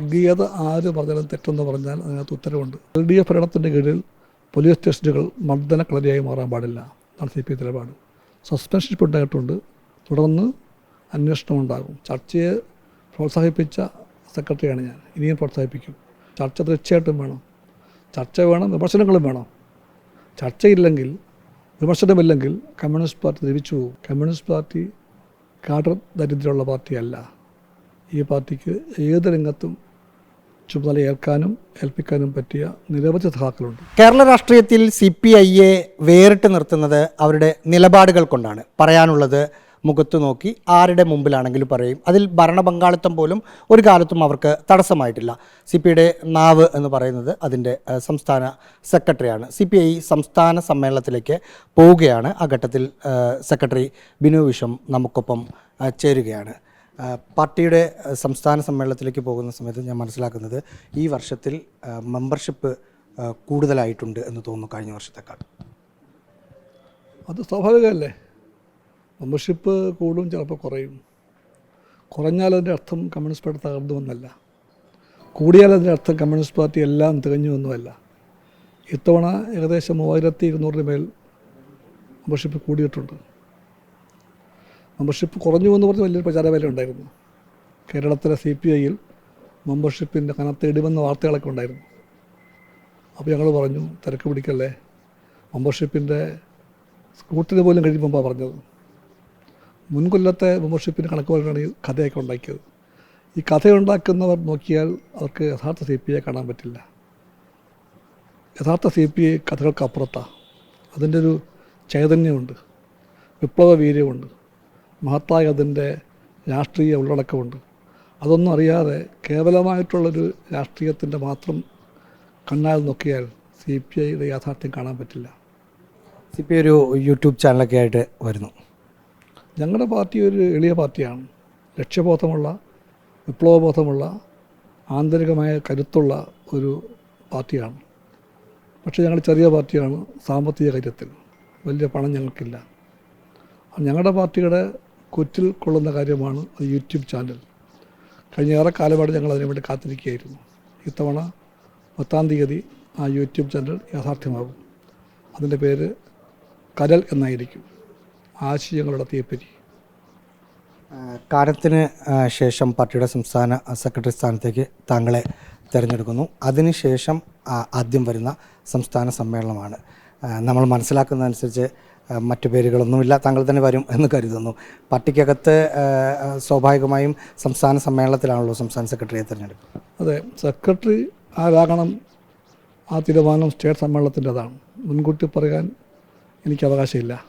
വർഗീയത ആര് പറഞ്ഞാലും തെറ്റെന്ന് പറഞ്ഞാൽ അതിനകത്ത് ഉത്തരവുണ്ട്. എൽ ഡി എഫ് ഭരണത്തിന്റെ കീഴിൽ പോലീസ് സ്റ്റേഷനുകൾ മർദ്ദന കളരിയായി മാറാൻ പാടില്ല. എന്നാണ് സി പി ഐ നിലപാട്. സസ്പെൻഷൻ ഉണ്ടായിട്ടുണ്ട് തുടർന്ന് അന്വേഷണം ഉണ്ടാകും. ചർച്ചയെ പ്രോത്സാഹിപ്പിച്ച സെക്രട്ടറിയാണ് ഞാൻ. ഇനിയും പ്രോത്സാഹിപ്പിക്കും. ചർച്ച തീർച്ചയായിട്ടും വേണം. ചർച്ച വേണം വിമർശനങ്ങളും വേണം. ചർച്ചയില്ലെങ്കിൽ വിമർശനമില്ലെങ്കിൽ കമ്മ്യൂണിസ്റ്റ് പാർട്ടി ദ്രവിച്ചു പോകും. കമ്മ്യൂണിസ്റ്റ് പാർട്ടി കാഡർ ദരിദ്രമുള്ള പാർട്ടിയല്ല. ഈ പാർട്ടിക്ക് ഏത് രംഗത്തും ചുമതല ഏൽക്കാനും ഏൽപ്പിക്കാനും പറ്റിയ നിരവധി സഹാക്കളുണ്ട്. കേരള രാഷ്ട്രീയത്തിൽ സി പി ഐയെ വേറിട്ട് നിർത്തുന്നത് അവരുടെ നിലപാടുകൾ കൊണ്ടാണ്. പറയാനുള്ളത് മുഖത്തു നോക്കി ആരുടെ മുമ്പിലാണെങ്കിലും പറയും. അതിൽ ഭരണ പങ്കാളിത്തം പോലും ഒരു കാലത്തും അവർക്ക് തടസ്സമായിട്ടില്ല. സി പി ഐയുടെ നാവ് എന്ന് പറയുന്നത് അതിന്റെ സംസ്ഥാന സെക്രട്ടറിയാണ്. സി പി ഐ സംസ്ഥാന സമ്മേളനത്തിലേക്ക് പോവുകയാണ്. ആ ഘട്ടത്തിൽ സെക്രട്ടറി ബിനു വിശ്വം നമുക്കൊപ്പം ചേരുകയാണ്. പാർട്ടിയുടെ സംസ്ഥാന സമ്മേളനത്തിലേക്ക് പോകുന്ന സമയത്ത് ഞാൻ മനസ്സിലാക്കുന്നത് ഈ വർഷത്തിൽ മെമ്പർഷിപ്പ് കൂടുതലായിട്ടുണ്ട് എന്ന് തോന്നുന്നു കഴിഞ്ഞ വർഷത്തേക്കാൾ അത് സ്വാഭാവികമല്ലേ? മെമ്പർഷിപ്പ് കൂടും ചിലപ്പോൾ കുറയും. കുറഞ്ഞാൽ അതിന്റെ അർത്ഥം കമ്മ്യൂണിസ്റ്റ് പാർട്ടി തകർന്നു എന്നല്ല കൂടിയാൽ അതിന്റെ അർത്ഥം കമ്മ്യൂണിസ്റ്റ് പാർട്ടി എല്ലാം തികഞ്ഞു എന്നുമല്ല ഇത്തവണ ഏകദേശം മൂവായിരത്തി ഇരുന്നൂറിന് മേൽ മെമ്പർഷിപ്പ് കൂടിയിട്ടുണ്ട്. മെമ്പർഷിപ്പ് കുറഞ്ഞു എന്ന് പറഞ്ഞ് വലിയൊരു പ്രചാരവേല ഉണ്ടായിരുന്നു കേരളത്തിലെ സി പി ഐയിൽ മെമ്പർഷിപ്പിന്റെ കനത്ത ഇടിവെന്ന വാർത്തകളൊക്കെ ഉണ്ടായിരുന്നു. അപ്പോൾ ഞങ്ങൾ പറഞ്ഞു തിരക്ക് പിടിക്കല്ലേ? മെമ്പർഷിപ്പിന്റെ സ്കൂട്ടിന് പോലും കഴിയുമ്പോൾ പറഞ്ഞത്. മുൻകൊല്ലത്തെ മെമ്പർഷിപ്പിന് കണക്ക് പോലെയാണ് ഈ കഥയൊക്കെ ഉണ്ടാക്കിയത്. ഈ കഥയുണ്ടാക്കുന്നവർ നോക്കിയാൽ അവർക്ക് യഥാർത്ഥ സി പി ഐ കാണാൻ പറ്റില്ല. യഥാർത്ഥ സി പി ഐ കഥകൾക്ക് അപ്പുറത്താണ് അതിന്റെ ഒരു ചൈതന്യമുണ്ട്. വിപ്ലവ വീര്യമുണ്ട്. മഹത്തായ അതിന്റെ രാഷ്ട്രീയ ഉള്ളടക്കമുണ്ട്. അതൊന്നും അറിയാതെ കേവലമായിട്ടുള്ളൊരു രാഷ്ട്രീയത്തിന്റെ മാത്രം കണ്ണാൽ നോക്കിയാൽ സി പി ഐയുടെ യാഥാർത്ഥ്യം കാണാൻ പറ്റില്ല. സി പി ഐ ഒരു യൂട്യൂബ് ചാനലൊക്കെ ആയിട്ട് വരുന്നു. ഞങ്ങളുടെ പാർട്ടി ഒരു എളിയ പാർട്ടിയാണ്. ലക്ഷ്യബോധമുള്ള വിപ്ലവബോധമുള്ള ആന്തരികമായ കരുത്തുള്ള ഒരു പാർട്ടിയാണ്. പക്ഷേ ഞങ്ങൾ ചെറിയ പാർട്ടിയാണ് സാമ്പത്തിക കാര്യത്തിൽ. വലിയ പണം ഞങ്ങൾക്കില്ല. ഞങ്ങളുടെ പാർട്ടിയുടെ കുറ്റിൽ കൊള്ളുന്ന കാര്യമാണ് അത് യൂട്യൂബ് ചാനൽ. കഴിഞ്ഞ ഏറെ കാലമായിട്ട് ഞങ്ങൾ അതിനു വേണ്ടി കാത്തിരിക്കുകയായിരുന്നു. ഇത്തവണ പത്താം തീയതി ആ യൂട്യൂബ് ചാനൽ യാഥാർത്ഥ്യമാകും. അതിന്റെ പേര് കരൽ എന്നായിരിക്കും. ആശയങ്ങളുടെ തീപ്പരി. കാലത്തിന് ശേഷം പാർട്ടിയുടെ സംസ്ഥാന സെക്രട്ടറി സ്ഥാനത്തേക്ക് താങ്കളെ തിരഞ്ഞെടുക്കുന്നു. അതിനുശേഷം ആദ്യം വരുന്ന സംസ്ഥാന സമ്മേളനമാണ്. നമ്മൾ മനസ്സിലാക്കുന്നതനുസരിച്ച് മറ്റു പേരുകളൊന്നുമില്ല താങ്കൾ തന്നെ വരും എന്ന് കരുതുന്നു. പാർട്ടിക്കകത്ത് സ്വാഭാവികമായും സംസ്ഥാന സമ്മേളനത്തിലാണല്ലോ സംസ്ഥാന സെക്രട്ടറിയെ തിരഞ്ഞെടുക്കുക അതെ സെക്രട്ടറി ആരാകണം ആ തീരുമാനം സ്റ്റേറ്റ് സമ്മേളനത്തിന്റെതാണ്. മുൻകൂട്ടി പറയാൻ എനിക്ക് അവകാശമില്ല.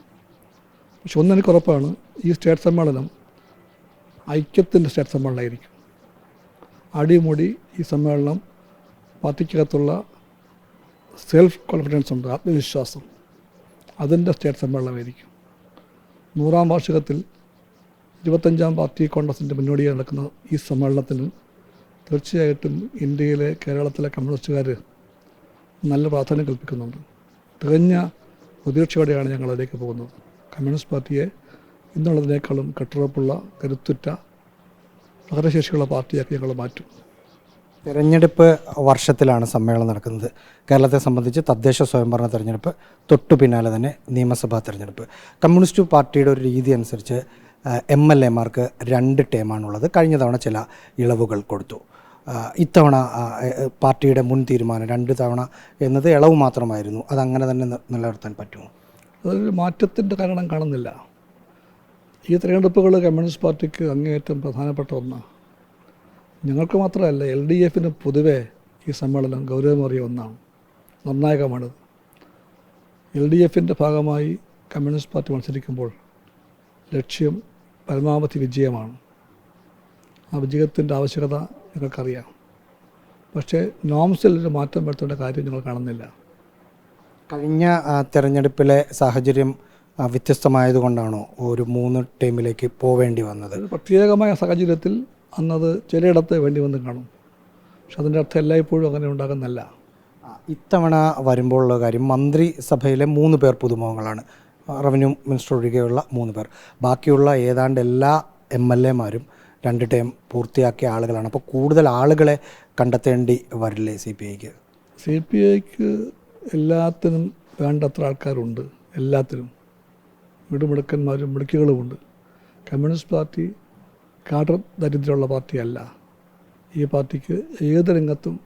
പക്ഷെ ഒന്നെനിക്ക് ഉറപ്പാണ് ഈ സ്റ്റേറ്റ് സമ്മേളനം ഐക്യത്തിന്റെ സ്റ്റേറ്റ് സമ്മേളനമായിരിക്കും. അടിമുടി ഈ സമ്മേളനം പാർട്ടിക്കകത്തുള്ള സെൽഫ് കോൺഫിഡൻസ് ഉണ്ട് ആത്മവിശ്വാസം. അതിന്റെ സ്റ്റേറ്റ് സമ്മേളനമായിരിക്കും നൂറാം വാർഷികത്തിൽ ഇരുപത്തഞ്ചാം പാർട്ടി കോൺഗ്രസിന്റെ മുന്നോടിയായി നടക്കുന്ന ഈ സമ്മേളനത്തിന് തീർച്ചയായിട്ടും ഇന്ത്യയിലെ കേരളത്തിലെ കമ്മ്യൂണിസ്റ്റുകാർ നല്ല പ്രാധാന്യം കൽപ്പിക്കുന്നുണ്ട്. തികഞ്ഞ പ്രതീക്ഷയോടെയാണ് ഞങ്ങൾ അതിലേക്ക് പോകുന്നത്. കമ്മ്യൂണിസ്റ്റ് പാർട്ടിയെ ഇന്നുള്ളതിനേക്കാളും കെട്ടുറപ്പുള്ള കരുത്തുറ്റ പ്രകടശേഷിയുള്ള പാർട്ടിയാക്കി ഞങ്ങൾ മാറ്റും. തിരഞ്ഞെടുപ്പ് വർഷത്തിലാണ് സമ്മേളനം നടക്കുന്നത്. കേരളത്തെ സംബന്ധിച്ച് തദ്ദേശ സ്വയംഭരണ തെരഞ്ഞെടുപ്പ് തൊട്ടു പിന്നാലെ തന്നെ നിയമസഭാ തിരഞ്ഞെടുപ്പ്. കമ്മ്യൂണിസ്റ്റ് പാർട്ടിയുടെ ഒരു രീതി അനുസരിച്ച് എം എൽ എമാർക്ക് രണ്ട് ടേമാണുള്ളത്. കഴിഞ്ഞ തവണ ചില ഇളവുകൾ കൊടുത്തു. ഇത്തവണ പാർട്ടിയുടെ മുൻ തീരുമാനം രണ്ട് തവണ എന്നത് ഇളവ് മാത്രമായിരുന്നു. അതങ്ങനെ തന്നെ നിലനിർത്താൻ പറ്റുമോ? അതൊരു മാറ്റത്തിന്റെ കാരണം കാണുന്നില്ല. ഈ തിരഞ്ഞെടുപ്പുകൾ കമ്മ്യൂണിസ്റ്റ് പാർട്ടിക്ക് അങ്ങേയറ്റം പ്രധാനപ്പെട്ട ഒന്നാണ് ഞങ്ങൾക്ക് മാത്രമല്ല എൽ ഡി എഫിന് പൊതുവെ ഈ സമ്മേളനം ഗൗരവമേറിയ ഒന്നാണ്. നിർണായകമാണിത് എൽ ഡി എഫിന്റെ ഭാഗമായി കമ്മ്യൂണിസ്റ്റ് പാർട്ടി മത്സരിക്കുമ്പോൾ ലക്ഷ്യം പരമാവധി വിജയമാണ്. ആ വിജയത്തിന്റെ ആവശ്യകത ഞങ്ങൾക്കറിയാം. പക്ഷേ നോംസിൽ ഒരു മാറ്റം വരുത്തേണ്ട കാര്യം ഞങ്ങൾ കാണുന്നില്ല. കഴിഞ്ഞ തിരഞ്ഞെടുപ്പിലെ സാഹചര്യം വ്യത്യസ്തമായതുകൊണ്ടാണോ ഒരു മൂന്ന് ടീമിലേക്ക് പോവേണ്ടി വന്നത്? പ്രത്യേകമായ സാഹചര്യത്തിൽ അന്നത് ചിലയിടത്ത് വേണ്ടി വന്ന് കാണും. പക്ഷെ അതിന്റെ അർത്ഥം എല്ലായ്പ്പോഴും അങ്ങനെ ഉണ്ടാകുന്നല്ല ഇത്തവണ വരുമ്പോഴുള്ള കാര്യം മന്ത്രിസഭയിലെ മൂന്ന് പേർ പുതുമുഖങ്ങളാണ്. റവന്യൂ മിനിസ്റ്റർ ഒഴികെയുള്ള മൂന്ന് പേർ. ബാക്കിയുള്ള ഏതാണ്ട് എല്ലാ എം എൽ എമാരും രണ്ട് ടൈം പൂർത്തിയാക്കിയ ആളുകളാണ്. അപ്പോൾ കൂടുതൽ ആളുകളെ കണ്ടെത്തേണ്ടി വരില്ലേ സി പി ഐക്ക്? സി പി ഐക്ക് എല്ലാത്തിനും വേണ്ടത്ര ആൾക്കാരുണ്ട്. എല്ലാത്തിനും. മിടുമിടുക്കന്മാരും മിടുക്കികളുമുണ്ട്. കമ്മ്യൂണിസ്റ്റ് പാർട്ടി കാഡർ ദരിദ്രമുള്ള പാർട്ടിയല്ല. ഈ പാർട്ടിക്ക് ഏത് രംഗത്തും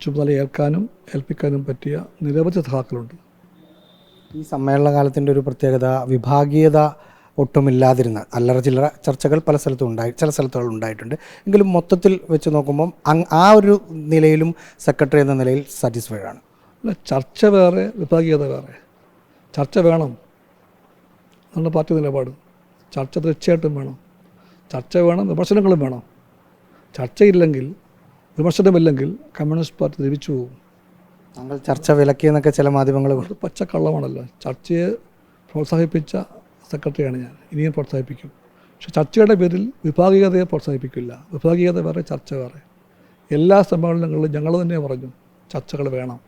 ചുമതല ഏൽക്കാനും ഏൽപ്പിക്കാനും പറ്റിയ നിരവധി സഹാക്കളുണ്ട് ഈ സമ്മേളന കാലത്തിന്റെ ഒരു പ്രത്യേകത വിഭാഗീയത ഒട്ടുമില്ലാതിരുന്ന അല്ലറ ചില്ലറ ചർച്ചകൾ പല സ്ഥലത്തും ഉണ്ടായി ചില സ്ഥലത്തുകൾ ഉണ്ടായിട്ടുണ്ട്. എങ്കിലും മൊത്തത്തിൽ വെച്ച് നോക്കുമ്പം അങ് ആ ഒരു നിലയിലും സെക്രട്ടറി എന്ന നിലയിൽ സാറ്റിസ്ഫൈഡ് ആണ്. അല്ല ചർച്ച വേറെ വിഭാഗീയത വേറെ. ചർച്ച വേണം. നമ്മുടെ പാർട്ടി നിലപാട്. ചർച്ച തീർച്ചയായിട്ടും വേണം. ചർച്ച വേണം വിമർശനങ്ങളും വേണം. ചർച്ചയില്ലെങ്കിൽ വിമർശനമില്ലെങ്കിൽ കമ്മ്യൂണിസ്റ്റ് പാർട്ടി തിരിച്ചു പോകും. താങ്കൾ ചർച്ച വിലക്കിയെന്നൊക്കെ ചില മാധ്യമങ്ങൾ അത് പച്ചക്കള്ളമാണല്ലോ. ചർച്ചയെ പ്രോത്സാഹിപ്പിച്ച സെക്രട്ടറിയാണ് ഞാൻ. ഇനിയും പ്രോത്സാഹിപ്പിക്കും. പക്ഷെ ചർച്ചയുടെ പേരിൽ വിഭാഗീയതയെ പ്രോത്സാഹിപ്പിക്കില്ല. വിഭാഗീയത വേറെ ചർച്ച വേറെ. എല്ലാ സമ്മേളനങ്ങളിലും ഞങ്ങൾ തന്നെ പറഞ്ഞു ചർച്ചകൾ വേണം.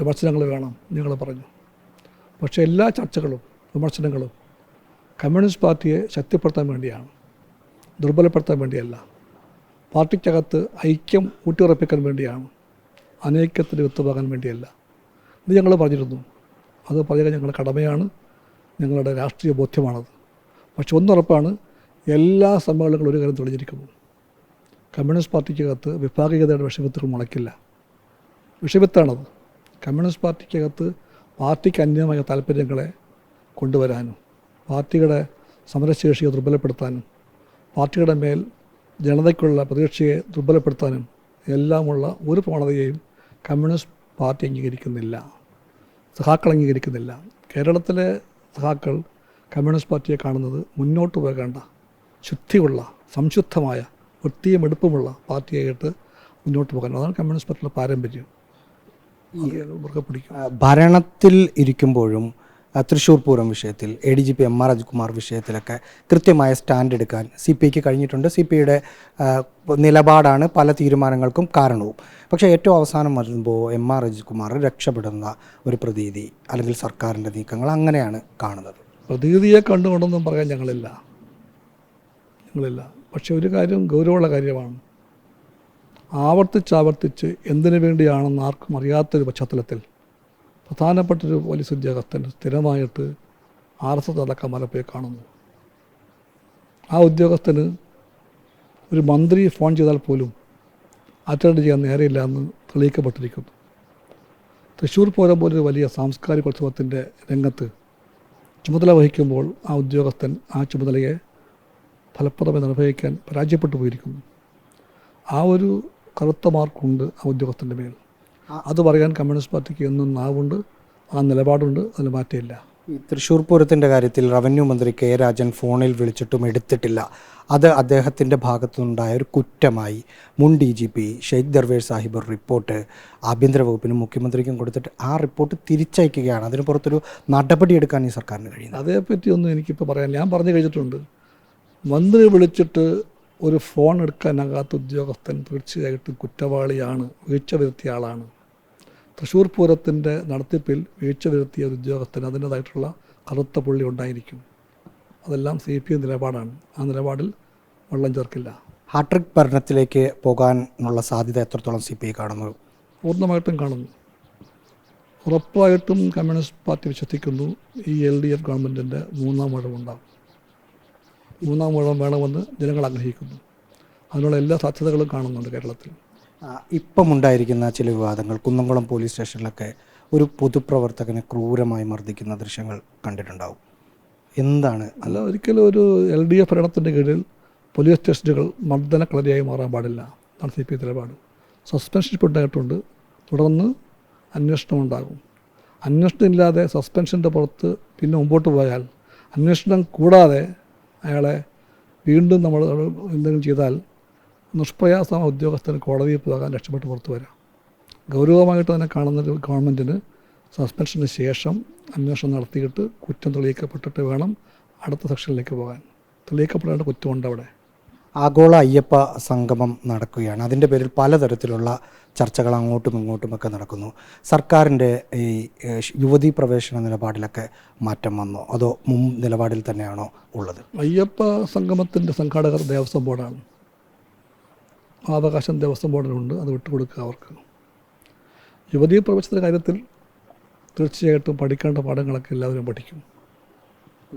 വിമർശനങ്ങൾ വേണം ഞങ്ങൾ പറഞ്ഞു. പക്ഷേ എല്ലാ ചർച്ചകളും വിമർശനങ്ങളും കമ്മ്യൂണിസ്റ്റ് പാർട്ടിയെ ശക്തിപ്പെടുത്താൻ വേണ്ടിയാണ്. ദുർബലപ്പെടുത്താൻ വേണ്ടിയല്ല. പാർട്ടിക്കകത്ത് ഐക്യം ഊട്ടിയുറപ്പിക്കാൻ വേണ്ടിയാണ്. അനൈക്യത്തിന് വിത്തുപാകാൻ വേണ്ടിയല്ല. ഇത് ഞങ്ങൾ പറഞ്ഞിരുന്നു. അത് പറയുക ഞങ്ങളുടെ കടമയാണ്. ഞങ്ങളുടെ രാഷ്ട്രീയ ബോധ്യമാണത്. പക്ഷെ ഒന്നുറപ്പാണ് എല്ലാ സമ്മേളനങ്ങളും ഒരു കാര്യം തെളിഞ്ഞിരിക്കുന്നു. കമ്മ്യൂണിസ്റ്റ് പാർട്ടിക്കകത്ത് വിഭാഗീയതയുടെ വിഷവിത്തുകൾ മുളയ്ക്കില്ല. വിഷവിത്താണത് കമ്മ്യൂണിസ്റ്റ് പാർട്ടിക്കകത്ത് പാർട്ടിക്ക് അന്യമായ താല്പര്യങ്ങളെ കൊണ്ടുവരാനും പാർട്ടിയുടെ സമരശേഷിയെ ദുർബലപ്പെടുത്താനും പാർട്ടിയുടെ മേൽ ജനതയ്ക്കുള്ള പ്രതീക്ഷയെ ദുർബലപ്പെടുത്താനും എല്ലാമുള്ള ഒരു പ്രവണതയെയും കമ്മ്യൂണിസ്റ്റ് പാർട്ടി അംഗീകരിക്കുന്നില്ല. സഹാക്കൾ അംഗീകരിക്കുന്നില്ല. കേരളത്തിലെ സഹാക്കൾ കമ്മ്യൂണിസ്റ്റ് പാർട്ടിയെ കാണുന്നത് മുന്നോട്ട് പോകേണ്ട ശുദ്ധിയുള്ള സംശുദ്ധമായ വൃത്തിയും എടുപ്പുമുള്ള പാർട്ടിയായിട്ട് മുന്നോട്ട് പോകാൻ അതാണ് കമ്മ്യൂണിസ്റ്റ് പാർട്ടിയുടെ പാരമ്പര്യം. ഭരണത്തിൽ ഇരിക്കുമ്പോഴും തൃശ്ശൂർ പൂരം വിഷയത്തിൽ A D G P M R Rajkumar വിഷയത്തിലൊക്കെ കൃത്യമായ സ്റ്റാൻഡ് എടുക്കാൻ സി പി ഐക്ക് കഴിഞ്ഞിട്ടുണ്ട്. സി പി ഐയുടെ നിലപാടാണ് പല തീരുമാനങ്ങൾക്കും കാരണവും. പക്ഷേ ഏറ്റവും അവസാനം വരുമ്പോൾ എം ആർ രാജ്കുമാർ രക്ഷപ്പെടുന്ന ഒരു പ്രതീതി അല്ലെങ്കിൽ സർക്കാരിന്റെ നീക്കങ്ങൾ അങ്ങനെയാണ് കാണുന്നത്. പ്രതീതിയെ കണ്ടുകൊണ്ടൊന്നും പറയാൻ ഞങ്ങളില്ല. ഞങ്ങളില്ല. പക്ഷെ ഒരു കാര്യം ഗൗരവമുള്ള കാര്യമാണ്. ആവർത്തിച്ചാവർത്തിച്ച് എന്തിനു വേണ്ടിയാണെന്ന് ആർക്കും അറിയാത്തൊരു പശ്ചാത്തലത്തിൽ പ്രധാനപ്പെട്ടൊരു പോലീസ് ഉദ്യോഗസ്ഥൻ സ്ഥിരമായിട്ട് ആർ എസ് എസ് അടക്കം പോയി കാണുന്നു. ആ ഉദ്യോഗസ്ഥന് ഒരു മന്ത്രി ഫോൺ ചെയ്താൽ പോലും അറ്റൻഡ് ചെയ്യാൻ നേരെയില്ല എന്ന് തെളിയിക്കപ്പെട്ടിരിക്കുന്നു. തൃശ്ശൂർ പൂരം പോലൊരു വലിയ സാംസ്കാരിക ഉത്സവത്തിന്റെ രംഗത്ത് ചുമതല വഹിക്കുമ്പോൾ ആ ഉദ്യോഗസ്ഥൻ ആ ചുമതലയെ ഫലപ്രദമായി നിർവഹിക്കാൻ പരാജയപ്പെട്ടു പോയിരിക്കുന്നു. ആ ഒരു കറുത്ത മാർക്കുണ്ട് ആ ഉദ്യോഗസ്ഥന്റെ മേൽ. അത് പറയാൻ കമ്മ്യൂണിസ്റ്റ് പാർട്ടിക്ക് ഒന്നും നാവുണ്ട്. ആ നിലപാടുണ്ട്. അതിൽ മാറ്റമില്ല. ഈ തൃശ്ശൂർ പൂരത്തിന്റെ കാര്യത്തിൽ റവന്യൂ മന്ത്രി കെ രാജൻ ഫോണിൽ വിളിച്ചിട്ടും എടുത്തിട്ടില്ല. അത് അദ്ദേഹത്തിന്റെ ഭാഗത്തുനിന്നുണ്ടായ ഒരു കുറ്റമായി. മുൻ D G P Sheikh Darvesh Sahib ഒരു റിപ്പോർട്ട് ആഭ്യന്തര വകുപ്പിനും മുഖ്യമന്ത്രിക്കും കൊടുത്തിട്ട് ആ റിപ്പോർട്ട് തിരിച്ചയക്കുകയാണ്. അതിന് പുറത്തൊരു നടപടിയെടുക്കാൻ ഈ സർക്കാരിന് കഴിയുന്നത്? അതേപ്പറ്റി ഒന്നും എനിക്കിപ്പോൾ പറയാൻ ഞാൻ പറഞ്ഞു കഴിഞ്ഞിട്ടുണ്ട്. മന്ത്രി വിളിച്ചിട്ട് ഒരു ഫോൺ എടുക്കാനാകാത്ത ഉദ്യോഗസ്ഥൻ തീർച്ചയായിട്ടും കുറ്റവാളിയാണ് വീഴ്ച വരുത്തിയ ആളാണ്. തൃശ്ശൂർ പൂരത്തിന്റെ നടത്തിപ്പിൽ വീഴ്ച വരുത്തിയ ഒരു ഉദ്യോഗസ്ഥന് അതിന്റേതായിട്ടുള്ള കറുത്ത പുള്ളി ഉണ്ടായിരിക്കും. അതെല്ലാം സി പി എം നിലപാടാണ്. ആ നിലപാടിൽ വെള്ളം ചേർക്കില്ല. ഹാട്രിക് ഭരണത്തിലേക്ക് പോകാനുള്ള സാധ്യത എത്രത്തോളം സി പി ഐ കാണുന്നു? പൂർണമായിട്ടും കാണുന്നു. ഉറപ്പായിട്ടും കമ്മ്യൂണിസ്റ്റ് പാർട്ടി വിശ്വസിക്കുന്നു ഈ എൽ ഡി എഫ് ഗവൺമെന്റിന്റെ മൂന്നാം ഊഴം ഉണ്ടാകും മൂന്നാം ഊഴം വേണമെന്ന് ജനങ്ങൾ ആഗ്രഹിക്കുന്നു. അതിനുള്ള എല്ലാ സാധ്യതകളും കാണുന്നുണ്ട് കേരളത്തിൽ. ഇപ്പം ഉണ്ടായിരിക്കുന്ന ചില വിവാദങ്ങൾ കുന്നംകുളം പോലീസ് സ്റ്റേഷനിലൊക്കെ ഒരു പൊതുപ്രവർത്തകനെ ക്രൂരമായി മർദ്ദിക്കുന്ന ദൃശ്യങ്ങൾ കണ്ടിട്ടുണ്ടാവും. എന്താണ്? അല്ല ഒരിക്കലും ഒരു എൽ ഡി എഫ് ഭരണത്തിന്റെ കീഴിൽ പോലീസ് സ്റ്റേഷനുകൾ മർദ്ദനക്കളരിയായി മാറാൻ പാടില്ല. എന്നാണ് സി പി നിലപാട്. സസ്പെൻഷൻ ഇപ്പോൾ ഉണ്ടായിട്ടുണ്ട് തുടർന്ന് അന്വേഷണം ഉണ്ടാകും. അന്വേഷണം ഇല്ലാതെ സസ്പെൻഷന്റെ പുറത്ത് പിന്നെ മുമ്പോട്ട് പോയാൽ അന്വേഷണം കൂടാതെ അയാളെ വീണ്ടും നമ്മൾ എന്തെങ്കിലും ചെയ്താൽ നിഷ്പ്രയാസം ഉദ്യോഗസ്ഥന് കോടതിയിൽ പോകാൻ രക്ഷപ്പെട്ട് പുറത്തു വരാം. ഗൗരവമായിട്ട് തന്നെ കാണുന്ന ഗവൺമെന്റിന് സസ്പെൻഷന് ശേഷം അന്വേഷണം നടത്തിയിട്ട് കുറ്റം തെളിയിക്കപ്പെട്ടിട്ട് വേണം അടുത്ത സെക്ഷനിലേക്ക് പോകാൻ. തെളിയിക്കപ്പെടേണ്ട കുറ്റമുണ്ട് അവിടെ ആഗോള അയ്യപ്പ സംഗമം നടക്കുകയാണ്. അതിന്റെ പേരിൽ പലതരത്തിലുള്ള ചർച്ചകൾ അങ്ങോട്ടും ഇങ്ങോട്ടുമൊക്കെ നടക്കുന്നു. സർക്കാരിന്റെ ഈ യുവതീ പ്രവേശന നിലപാടിലൊക്കെ മാറ്റം വന്നോ? അതോ മുൻ നിലപാടിൽ തന്നെയാണോ ഉള്ളത്? അയ്യപ്പ സംഗമത്തിന്റെ സംഘാടകർ ദേവസ്വം ബോർഡാണ്. അവകാശം ദേവസ്വം ബോർഡിനുണ്ട് അത് വിട്ടുകൊടുക്കുക അവർക്ക്. യുവതീ പ്രവേശനത്തിന്റെ കാര്യത്തിൽ തീർച്ചയായിട്ടും പഠിക്കേണ്ട പാഠങ്ങളൊക്കെ എല്ലാവരും പഠിക്കും.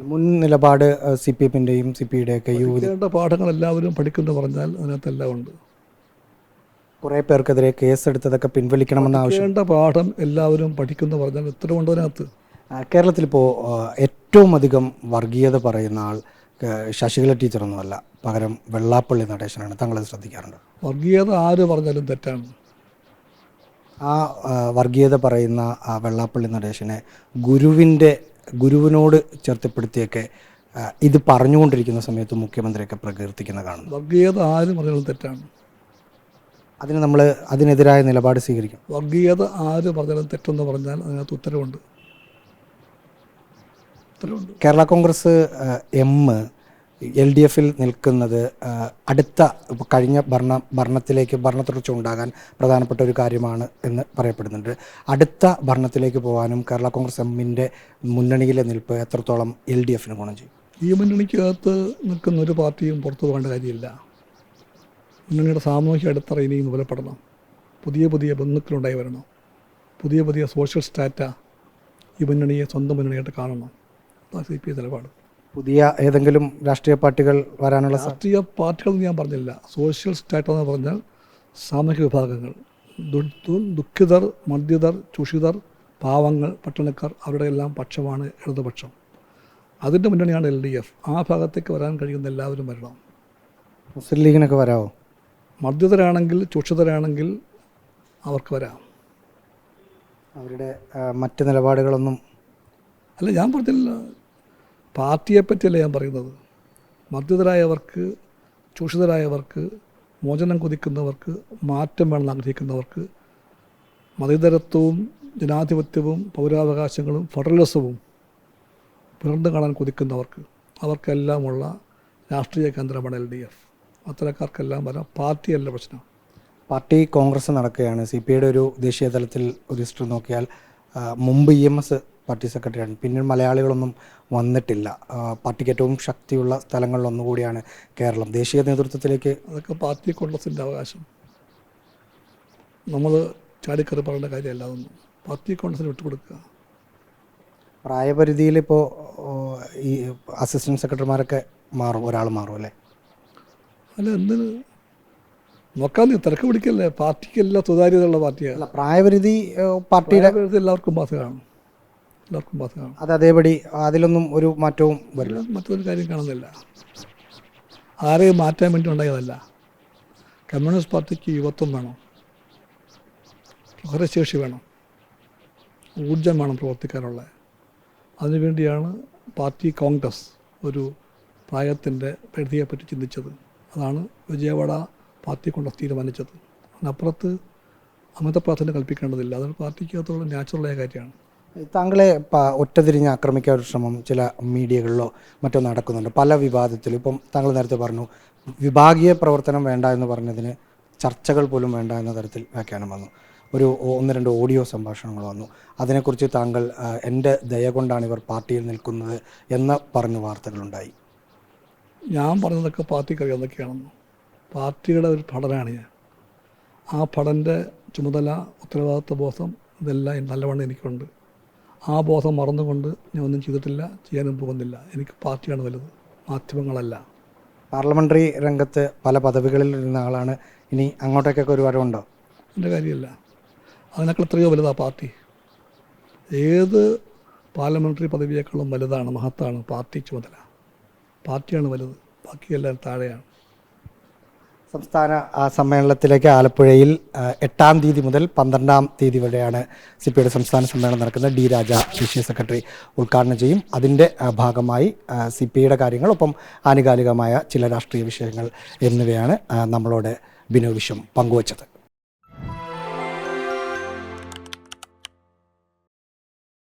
മുൻ നിലപാട് സി പി എമ്മിന്റെയും സി പി യുടെയൊക്കെ പഠിക്കേണ്ട പാഠങ്ങൾ എല്ലാവരും പഠിക്കുന്നു പറഞ്ഞാൽ അതിനകത്തെല്ലാം ഉണ്ട്. കുറേ പേർക്കെതിരെ കേസെടുത്തതൊക്കെ പിൻവലിക്കണമെന്ന ആവശ്യം. പാഠം എല്ലാവരും പഠിക്കുന്നു പറഞ്ഞാൽ ഉത്തരവുണ്ട് അതിനകത്ത്? കേരളത്തിൽ കേരളത്തിലിപ്പോൾ ഏറ്റവും അധികം വർഗീയത പറയുന്ന ആൾ ശശികല ടീച്ചറൊന്നുമല്ല. പകരം വെള്ളാപ്പള്ളി നടേശനാണ്. താങ്കളത് ശ്രദ്ധിക്കാറുണ്ട്? വർഗീയത ആര് പറഞ്ഞാലും തെറ്റാണ്. ആ, വർഗീയത പറയുന്ന ആ വെള്ളാപ്പള്ളി നടേശനെ ഗുരുവിന്റെ ഗുരുവിനോട് ചേർത്തപ്പെടുത്തിയൊക്കെ ഇത് പറഞ്ഞുകൊണ്ടിരിക്കുന്ന സമയത്ത് മുഖ്യമന്ത്രിയൊക്കെ പ്രകീർത്തിക്കുന്ന കാണുന്നു. വർഗീയത ആരും പറഞ്ഞാലും തെറ്റാണ്. അതിന് നമ്മൾ അതിനെതിരായ നിലപാട് സ്വീകരിക്കും. വർഗീയത ആര് പറഞ്ഞാലും തെറ്റെന്ന് പറഞ്ഞാൽ അതിനകത്ത് ഉത്തരവുണ്ട്. ഉത്തരവുണ്ട്. Kerala Congress M L D എഫിൽ നിൽക്കുന്നത് അടുത്ത കഴിഞ്ഞ ഭരണ ഭരണത്തിലേക്ക് ഭരണത്തുടർച്ച ഉണ്ടാകാൻ പ്രധാനപ്പെട്ട ഒരു കാര്യമാണ് എന്ന് പറയപ്പെടുന്നുണ്ട്. അടുത്ത ഭരണത്തിലേക്ക് പോകാനും കേരള കോൺഗ്രസ് എമ്മിന്റെ മുന്നണിയിലെ നിൽപ്പ് എത്രത്തോളം എൽ ഡി എഫിന് ഗുണം ചെയ്യും? ഈ മുന്നണിക്കകത്ത് നിൽക്കുന്ന ഒരു പാർട്ടിയും പുറത്തു പോകേണ്ട കാര്യമില്ല. മുന്നണിയുടെ സാമൂഹിക അടിത്തറ ഇനിയും ബലപ്പെടണം പുതിയ പുതിയ ബന്ധുക്കളുണ്ടായി വരണം. പുതിയ പുതിയ സോഷ്യൽ സ്റ്റാറ്റ ഈ മുന്നണിയെ സ്വന്തം മുന്നണിയായിട്ട് കാണണം. സി പി ഐ നിലപാട്. പുതിയ ഏതെങ്കിലും രാഷ്ട്രീയ പാർട്ടികൾ വരാനുള്ള രാഷ്ട്രീയ പാർട്ടികളെന്ന് ഞാൻ പറഞ്ഞില്ല. സോഷ്യൽ സ്റ്റാറ്റസ് എന്ന് പറഞ്ഞാൽ സാമൂഹിക വിഭാഗങ്ങൾ. ദുഃഖിതർ മർദ്ദിതർ ചൂഷിതർ പാവങ്ങൾ പട്ടണക്കാർ അവരുടെ എല്ലാം പക്ഷമാണ് ഇടതുപക്ഷം. അതിന്റെ മുന്നണിയാണ് എൽ ഡി എഫ്. ആ ഭാഗത്തേക്ക് വരാൻ കഴിയുന്ന എല്ലാവരും വരണം. മുസ്ലിം ലീഗിനൊക്കെ വരാമോ മർദ്ദിതരാണെങ്കിൽ ചൂഷിതരാണെങ്കിൽ അവർക്ക് വരാം. അവരുടെ മറ്റ് നിലപാടുകളൊന്നും അല്ല ഞാൻ പറഞ്ഞില്ല. പാർട്ടിയെ പറ്റിയല്ല ഞാൻ പറയുന്നത്. മർദ്ദിതരായവർക്ക് ചൂഷിതരായവർക്ക് മോചനം കൊതിക്കുന്നവർക്ക് മാറ്റം വേണമെന്ന് ആഗ്രഹിക്കുന്നവർക്ക് മതേതരത്വവും ജനാധിപത്യവും പൗരാവകാശങ്ങളും ഫെഡറലിസവും പിറന്നു കാണാൻ കൊതിക്കുന്നവർക്ക് അവർക്കെല്ലാമുള്ള രാഷ്ട്രീയ കേന്ദ്രമാണ് എൽ ഡി എഫ്. അത്തരക്കാർക്കെല്ലാം വരാം പാർട്ടിയല്ല പ്രശ്നം. പാർട്ടി കോൺഗ്രസ് നടക്കുകയാണ്. സി പി ഐയുടെ ഒരു ദേശീയ തലത്തിൽ ഒരു ഹിസ്റ്ററി നോക്കിയാൽ മുമ്പ് ഇ എം എസ് പാർട്ടി സെക്രട്ടറിയാണ് പിന്നീട് മലയാളികളൊന്നും വന്നിട്ടില്ല. പാർട്ടിക്ക് ഏറ്റവും ശക്തിയുള്ള സ്ഥലങ്ങളിലൊന്നുകൂടിയാണ് കേരളം. ദേശീയ നേതൃത്വത്തിലേക്ക് അതൊക്കെ പാർട്ടി കോൺഗ്രസിന്റെ അവകാശം നമ്മൾ ചാടിക്കറി പറയേണ്ട കാര്യമല്ല അതൊന്നും. പാർട്ടി കോൺഗ്രസിന് വിട്ടുകൊടുക്കുക പ്രായപരിധിയിൽ ഇപ്പോൾ ഈ അസിസ്റ്റന്റ് സെക്രട്ടറിമാരൊക്കെ മാറും ഒരാൾ മാറും അല്ലേ? അല്ല എന്തിന് നോക്കാൻ നീ തിരക്ക് പിടിക്കല്ലേ? പാർട്ടിക്കെല്ലാം സുതാര്യതയുള്ള പാർട്ടിയാണ് പ്രായപരിധി പാർട്ടിയുടെ എല്ലാവർക്കും ബാധകമാണ്. എല്ലാവർക്കും ബാധകമാണ് അത് അതേപടി അതിലൊന്നും ഒരു മാറ്റവും വരില്ല. മറ്റൊരു കാര്യം കാണുന്നില്ല. ആരെ മാറ്റാൻ വേണ്ടി ഉണ്ടായതല്ല. കമ്മ്യൂണിസ്റ്റ് പാർട്ടിക്ക് യുവത്വം വേണം. പ്രഹരശേഷി വേണം. ഊർജം വേണം പ്രവർത്തിക്കാനുള്ള. അതിനുവേണ്ടിയാണ് പാർട്ടി കോൺഗ്രസ് ഒരു പ്രായത്തിന്റെ പരിധിയെപ്പറ്റി ചിന്തിച്ചത്. അതാണ് വിജയവാഡ പാർട്ടി കോൺഗ്രസ് തീരുമാനിച്ചത്. അതിനപ്പുറത്ത് അമിത പ്രാർത്ഥന കൽപ്പിക്കേണ്ടതില്ല. അതൊരു പാർട്ടിക്കകത്തുള്ള നാച്ചുറലായ കാര്യമാണ്. താങ്കളെ ഒറ്റതിരിഞ്ഞ് ആക്രമിക്കാൻ ശ്രമം ചില മീഡിയകളിലോ മറ്റോ നടക്കുന്നുണ്ട്. പല വിവാദത്തിലും ഇപ്പം താങ്കൾ നേരത്തെ പറഞ്ഞു വിഭാഗീയ പ്രവർത്തനം വേണ്ട എന്ന് പറഞ്ഞതിന് ചർച്ചകൾ പോലും വേണ്ട എന്ന തരത്തിൽ വ്യാഖ്യാനം വന്നു. ഒരു ഒന്ന് രണ്ട് ഓഡിയോ സംഭാഷണങ്ങൾ വന്നു. അതിനെക്കുറിച്ച് താങ്കൾ എന്റെ ദയ കൊണ്ടാണ് ഇവർ പാർട്ടിയിൽ നിൽക്കുന്നത് എന്ന് പറഞ്ഞു വാർത്തകളുണ്ടായി. ഞാൻ പറഞ്ഞതൊക്കെ പാർട്ടിക്ക് അറിയാം എന്തൊക്കെയാണെന്ന് പാർട്ടിയുടെ ഒരു പഠനമാണ് ഞാൻ. ആ പഠന്റെ ചുമതല ഉത്തരവാദിത്വ ബോധം ഇതെല്ലാം നല്ലവണ്ണം എനിക്കുണ്ട്. ആ ബോധം മറന്നുകൊണ്ട് ഞാൻ ഒന്നും ചെയ്തിട്ടില്ല ചെയ്യാനും പോകുന്നില്ല. എനിക്ക് പാർട്ടിയാണ് വലുത് മാധ്യമങ്ങളല്ല. പാർലമെന്ററി രംഗത്ത് പല പദവികളിൽ ഇരുന്ന ആളാണ്. ഇനി അങ്ങോട്ടേക്കൊക്കെ ഒരു വരവുണ്ടോ എന്റെ കാര്യമല്ല. അതിനേക്കാൾ എത്രയോ വലുതാ പാർട്ടി. ഏത് പാർലമെന്ററി പദവിയേക്കാളും വലുതാണ് മഹത്താണ് പാർട്ടി ചുമതല. പാർട്ടിയാണ് വലുത് ബാക്കിയെല്ലാം താഴെയാണ്. സംസ്ഥാന സമ്മേളനത്തിലേക്ക് ആലപ്പുഴയിൽ എട്ടാം തീയതി മുതൽ പന്ത്രണ്ടാം തീയതി വരെയാണ് സി പി ഐയുടെ സംസ്ഥാന സമ്മേളനം നടക്കുന്നത്. ഡി രാജ ദേശീയ സെക്രട്ടറി ഉദ്ഘാടനം ചെയ്യും. അതിന്റെ ഭാഗമായി സി പി ഐയുടെ കാര്യങ്ങൾ ഒപ്പം ആനുകാലികമായ ചില രാഷ്ട്രീയ വിഷയങ്ങൾ എന്നിവയാണ് നമ്മളോട് ബിനോ വിശ്വം പങ്കുവച്ചത്.